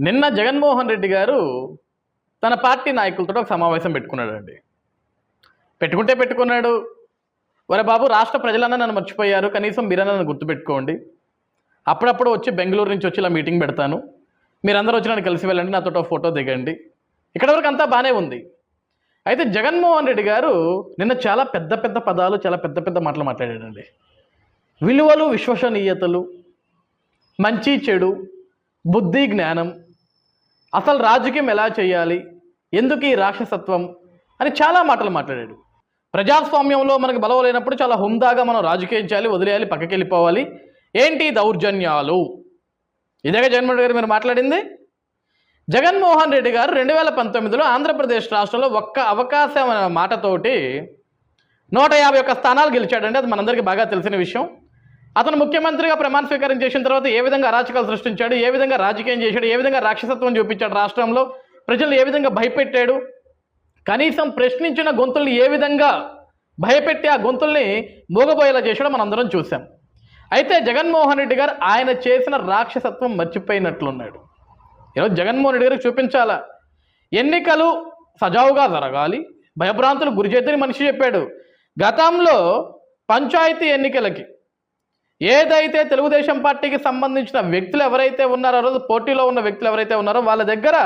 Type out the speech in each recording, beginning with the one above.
నిన్న జగన్మోహన్ రెడ్డి గారు తన పార్టీ నాయకులతో ఒక సమావేశం పెట్టుకున్నాడండి. పెట్టుకుంటే పెట్టుకున్నాడు. వరే బాబు రాష్ట్ర ప్రజలన్నా నన్ను మర్చిపోయారు. కనీసం మీరన్నా నన్ను గుర్తుపెట్టుకోండి. అప్పుడప్పుడు వచ్చి బెంగళూరు నుంచి వచ్చి ఇలా మీటింగ్ పెడతాను. మీరందరూ వచ్చి నన్ను కలిసి వెళ్ళండి. నాతో ఫోటో దిగండి. ఇక్కడ వరకు అంతా బాగానే ఉంది. అయితే జగన్మోహన్ రెడ్డి గారు నిన్న చాలా పెద్ద పెద్ద పదాలు చాలా పెద్ద పెద్ద మాటలు మాట్లాడాడండి. విలువలు విశ్వసనీయతలు మంచి చెడు బుద్ధి జ్ఞానం అసలు రాజకీయం ఎలా చేయాలి? ఎందుకు ఈ రాక్షసత్వం? అని చాలా మాటలు మాట్లాడాడు. ప్రజాస్వామ్యంలో మనకు బలం లేనప్పుడు చాలా హుందాగా మనం రాజకీయం చేయాలి వదిలేయాలి పక్కకి వెళ్ళిపోవాలి ఏంటి దౌర్జన్యాలు? ఇదేగా జగన్మోహన్ గారు మీరు మాట్లాడింది? జగన్మోహన్ రెడ్డి గారు రెండు వేల పంతొమ్మిదిలో ఆంధ్రప్రదేశ్ రాష్ట్రంలో ఒక్క అవకాశం అనే మాటతోటి నూట యాభై ఒక్క స్థానాలు గెలిచాడండి అది మనందరికీ బాగా తెలిసిన విషయం. అతను ముఖ్యమంత్రిగా ప్రమాణ స్వీకారం చేసిన తర్వాత ఏ విధంగా అరాచకాలు సృష్టించాడు ఏ విధంగా రాజకీయం చేశాడు ఏ విధంగా రాక్షసత్వం చూపించాడు రాష్ట్రంలో ప్రజలు ఏ విధంగా భయపెట్టాడు కనీసం ప్రశ్నించిన గొంతుల్ని ఏ విధంగా భయపెట్టి ఆ గొంతుల్ని మూగబోయేలా చేశాడో మనందరం చూసాం అయితే జగన్మోహన్ రెడ్డి గారు ఆయన చేసిన రాక్షసత్వం మర్చిపోయినట్లున్నాడు. ఈరోజు జగన్మోహన్ రెడ్డి గారికి చూపించాలా? ఎన్నికలు సజావుగా జరగాలి భయభ్రాంతులు గురిచేద్దని మనిషి చెప్పాడు. గతంలో పంచాయతీ ఎన్నికలకి ఏదైతే తెలుగుదేశం పార్టీకి సంబంధించిన వ్యక్తులు ఎవరైతే ఉన్నారో రోజు పోటీలో ఉన్న వ్యక్తులు ఎవరైతే ఉన్నారో వాళ్ళ దగ్గర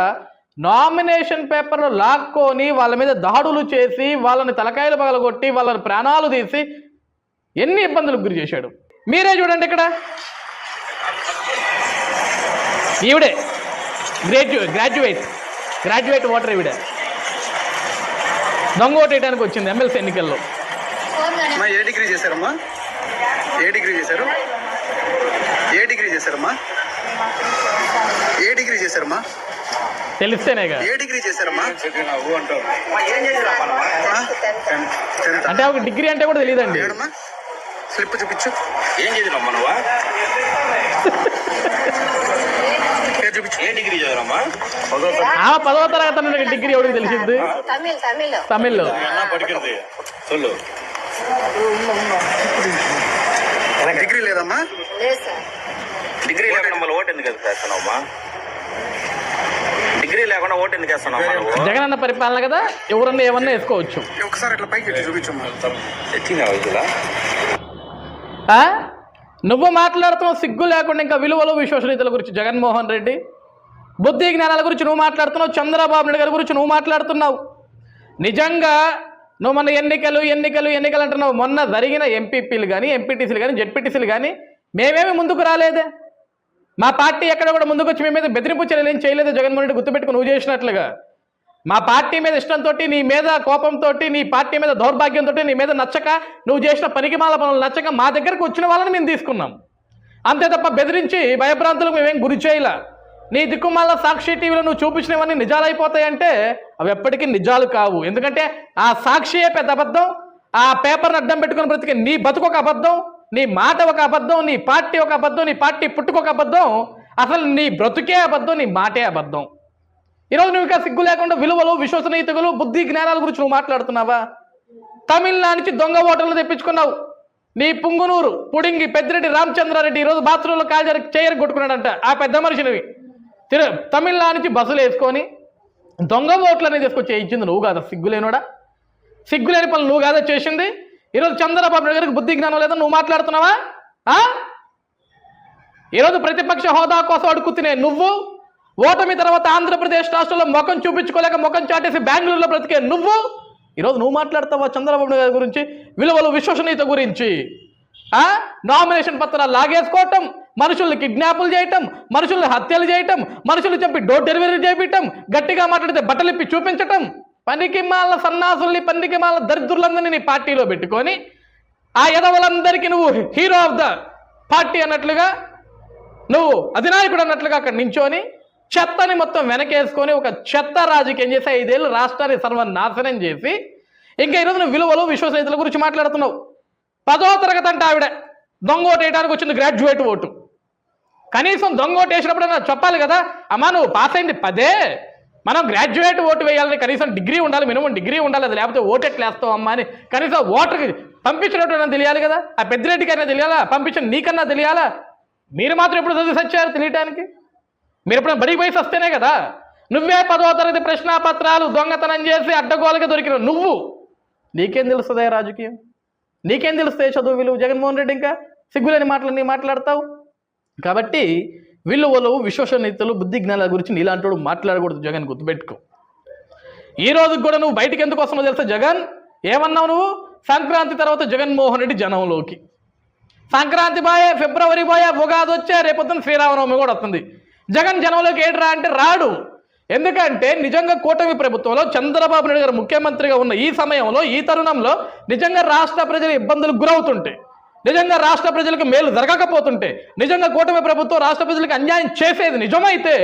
నామినేషన్ పేపర్లు లాక్కొని వాళ్ళ మీద దాడులు చేసి వాళ్ళని తలకాయలు పగలగొట్టి వాళ్ళని ప్రాణాలు తీసి ఎన్ని ఇబ్బందులకు గురి చేశాడు? మీరే చూడండి ఇక్కడ. ఈవిడే గ్రాడ్యుయేట్ గ్రాడ్యుయేట్ గ్రాడ్యుయేట్ ఓటర్ ఈవిడే. దొంగ ఓటేయడానికి వచ్చింది ఎమ్మెల్సీ ఎన్నికల్లో. ఏ డిగ్రీ చేశారమ్మా? ఏ డిగ్రీ చేశారు? ఏ డిగ్రీ చేశారమ్మా? ఏ డిగ్రీ చేశారమ్మా? తెలిస్తేనేగా ఏ డిగ్రీ చేశారమ్మా? అంటే ఒక డిగ్రీ అంటే కూడా తెలియదండి. ఏడమ్మా స్లిప్ చూపించు. ఏం చదివినమ్మా నువ్వా? పేరు చూపించు. ఏ డిగ్రీ చదివినమ్మా ఆమె పదవ తరగతి డిగ్రీ ఎవరికి తెలిసింది తమిళ్ తమిళ్. డిగ్రీ లేదమ్మా? డిగ్రీ లేకుండా మళ్ళీ ఓటు ఎందుకు వేస్తున్నావమ్మా డిగ్రీ లేకుండా ఓటు ఎందుకు వేస్తున్నావు జగన్ అన్న పరిపాలన కదా ఎవరన్నా ఏమన్నా వేసుకోవచ్చు. ఒకసారి పైకి చూపించమ్మా? నువ్వు మాట్లాడుతున్నావు సిగ్గు లేకుండా ఇంకా విలువలు విశ్వసనీయతల గురించి. జగన్మోహన్ రెడ్డి బుద్ధి జ్ఞానాల గురించి నువ్వు మాట్లాడుతున్నావు చంద్రబాబు నాయుడు గారి గురించి నువ్వు మాట్లాడుతున్నావు. నిజంగా నువ్వు మన ఎన్నికలు ఎన్నికలు ఎన్నికలు అంటున్నావు. మొన్న జరిగిన ఎంపీపీలు కానీ ఎంపీటీసీలు కానీ జెడ్పీటీసీలు కానీ మేమేమి ముందుకు రాలేదే. మా పార్టీ ఎక్కడ కూడా ముందుకు వచ్చి మీ మీద బెదిరింపు చర్యలు ఏం చేయలేదు. జగన్మోహన్ రెడ్డి గుర్తుపెట్టుకుని నువ్వు చేసినట్లుగా. మా పార్టీ మీద ఇష్టంతో నీ మీద కోపంతో నీ పార్టీ మీద దౌర్భాగ్యంతో నీ మీద నచ్చక నువ్వు చేసిన పనికిమాల పనులు నచ్చక మా దగ్గరకు వచ్చిన వాళ్ళని మేము తీసుకున్నాం. అంతే తప్ప బెదిరించి భయభ్రాంతులకు మేమేం గురి చేయలే. నీ దిక్కుమాల సాక్షి టీవీలో నువ్వు చూపించినవన్నీ నిజాలైపోతాయంటే అవి ఎప్పటికీ నిజాలు కావు. ఎందుకంటే ఆ సాక్షియే పెద్ద అబద్ధం ఆ పేపర్ని అడ్డం పెట్టుకుని బ్రతికే నీ బతుకు ఒక అబద్ధం నీ మాట ఒక అబద్ధం నీ పార్టీ ఒక అబద్ధం నీ పార్టీ పుట్టుకొక అబద్ధం అసలు నీ బ్రతుకే అబద్ధం నీ మాటే అబద్ధం. ఈరోజు నువ్వు ఇంకా సిగ్గు లేకుండా విలువలు విశ్వసనీయతలు బుద్ధి జ్ఞానాల గురించి నువ్వు మాట్లాడుతున్నావా? తమిళనాడు నుంచి దొంగ ఓటర్లు తెప్పించుకున్నావు. నీ పుంగునూరు పుడింగి పెద్దిరెడ్డి రామచంద్రారెడ్డి ఈరోజు బాత్రూంలో కాల్జరి చేయరు కొట్టుకున్నాడంట. ఆ పెద్ద మనిషిని తిరు తమిళనాడు నుంచి బస్సులు వేసుకొని దొంగ ఓట్లు అనేది తీసుకొచ్చి ఇచ్చింది నువ్వు కాదా సిగ్గులేనోడా? సిగ్గులేని పనులు నువ్వు కాదా చేసింది? ఈరోజు చంద్రబాబు నాయుడు గారికి బుద్ధి జ్ఞానం లేదా నువ్వు మాట్లాడుతున్నావా? ఈరోజు ప్రతిపక్ష హోదా కోసం అడుగుతున్నే నువ్వు ఓటమి తర్వాత ఆంధ్రప్రదేశ్ రాష్ట్రంలో ముఖం చూపించుకోలేక ముఖం చాటేసి బెంగళూరులో బ్రతికే నువ్వు ఈరోజు నువ్వు మాట్లాడతావా చంద్రబాబు నాయుడు గారి గురించి? విలువలు విశ్వసనీయత గురించి నామినేషన్ పత్రాలు లాగేసుకోవటం మనుషుల్ని కిడ్నాపులు చేయటం మనుషుల్ని హత్యలు చేయటం మనుషులు చెప్పి డోర్ డెలివరీ చేయటం గట్టిగా మాట్లాడితే బట్టలు ఇప్పి చూపించటం పనికి మాల సన్నాసుల్ని పనికి మాల దరిద్రులందరినీ నీ పార్టీలో పెట్టుకొని ఆ ఎదవలందరికీ నువ్వు హీరో ఆఫ్ ద పార్టీ అన్నట్లుగా నువ్వు అధినాయకుడు అన్నట్లుగా అక్కడ నించోని చెత్తని మొత్తం వెనకేసుకొని ఒక చెత్త రాజకీయం చేసి ఐదేళ్ళు రాష్ట్రాన్ని సర్వనాశనం చేసి ఇంకా ఈరోజు నువ్వు విలువలు విశ్వసనీయతల గురించి మాట్లాడుతున్నావు. పదో తరగతి అంటే ఆవిడ దొంగ ఓటు వేయడానికి వచ్చింది గ్రాడ్యుయేట్ ఓటు. కనీసం దొంగ ఓటు వేసినప్పుడు చెప్పాలి కదా. అమ్మా నువ్వు పాస్ అయింది పదే. మనం గ్రాడ్యుయేట్ ఓటు వేయాలని కనీసం డిగ్రీ ఉండాలి మినిమం డిగ్రీ ఉండాలి అది లేకపోతే ఓటు ఎట్లా వేస్తావు అమ్మా అని కనీసం ఓటర్కి పంపించినట్టు తెలియాలి కదా. ఆ పెద్దిరెడ్డికైనా తెలియాలా? పంపించిన నీకన్నా తెలియాలా? మీరు మాత్రం ఎప్పుడు చదివి సచ్చారు తెలియటానికి? మీరు ఎప్పుడైనా బడికి పోయి వస్తేనే కదా. నువ్వే పదో తరగతి ప్రశ్నాపత్రాలు దొంగతనం చేసి అడ్డగోలుగా దొరికిన నువ్వు. నీకేం తెలుస్తుందే రాజకీయం? నీకేం తెలుస్తాయి చదువు విలువ? జగన్మోహన్ రెడ్డి ఇంకా సిగ్గులేని మాటలు నీ మాట్లాడతావు? కాబట్టి విలువలు విశ్వసనీయతలు బుద్ధి జ్ఞానాల గురించి నీలాంటి మాట్లాడకూడదు జగన్ గుర్తుపెట్టుకో. ఈ రోజు కూడా నువ్వు బయటికి ఎందుకు వస్తున్నావు తెలుసా జగన్? ఏమన్నావు నువ్వు? సంక్రాంతి తర్వాత జగన్మోహన్ రెడ్డి జనంలోకి. సంక్రాంతి బాయే ఫిబ్రవరి బాయే ఉగాది వచ్చే రేపొద్దున శ్రీరామనవమి కూడా వస్తుంది. జగన్ జనంలోకి ఏడ్రా అంటే రాడు. ఎందుకంటే నిజంగా కూటమి ప్రభుత్వంలో చంద్రబాబు నాయుడు గారు ముఖ్యమంత్రిగా ఉన్న ఈ సమయంలో ఈ తరుణంలో నిజంగా రాష్ట్ర ప్రజలు ఇబ్బందులకు గురవుతుంటే నిజంగా రాష్ట్ర ప్రజలకు మేలు జరగకపోతుంటే నిజంగా కూటమి ప్రభుత్వం రాష్ట్ర ప్రజలకు అన్యాయం చేసేది నిజమైతే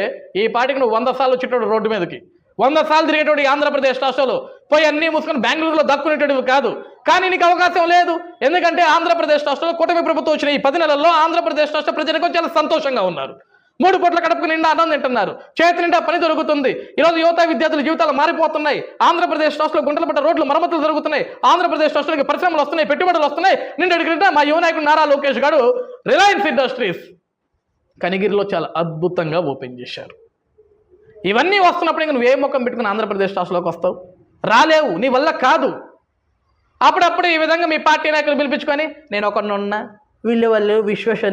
ఈ పాటికి నువ్వు వంద సార్లు వచ్చేటోడు రోడ్డు మీదకి. వంద సార్లు తిరిగేటోడు ఈ ఆంధ్రప్రదేశ్ రాష్ట్రంలో పోయి అన్నీ మూసుకొని బెంగళూరులో దక్కునేటోడివి కాదు. కానీ నీకు అవకాశం లేదు. ఎందుకంటే ఆంధ్రప్రదేశ్ రాష్ట్రంలో కూటమి ప్రభుత్వం వచ్చిన ఈ పది నెలల్లో ఆంధ్రప్రదేశ్ రాష్ట్ర ప్రజలకు చాలా సంతోషంగా ఉన్నారు. మూడు పూట్ల కడుపుకు నిండా అన్నం తింటున్నారు. చేతి నిండా పని దొరుకుతుంది ఈరోజు యువత విద్యార్థుల జీవితాలు మారిపోతున్నాయి. ఆంధ్రప్రదేశ్ రాష్ట్రంలో గుంటల పట్ట రోడ్లు మరమ్మతులు జరుగుతున్నాయి. ఆంధ్రప్రదేశ్ రాష్ట్రానికి పరిశ్రమలు వస్తున్నాయి పెట్టుబడులు వస్తున్నాయి. నిండు నిండా మా యువ నాయకుడు నారా లోకేష్ గారు రిలయన్స్ ఇండస్ట్రీస్ కనిగిరిలో చాలా అద్భుతంగా ఓపెన్ చేశారు. ఇవన్నీ వస్తున్నప్పుడు ఇంక నువ్వు ఏ ముఖం పెట్టుకుని ఆంధ్రప్రదేశ్ రాష్ట్రంలోకి వస్తావు? రాలేవు నీ వల్ల కాదు. అప్పుడప్పుడు ఈ విధంగా మీ పార్టీ నాయకులు పిలిపించుకొని నేను ఒకడున్నా వీళ్ళు వాళ్ళు విశ్వస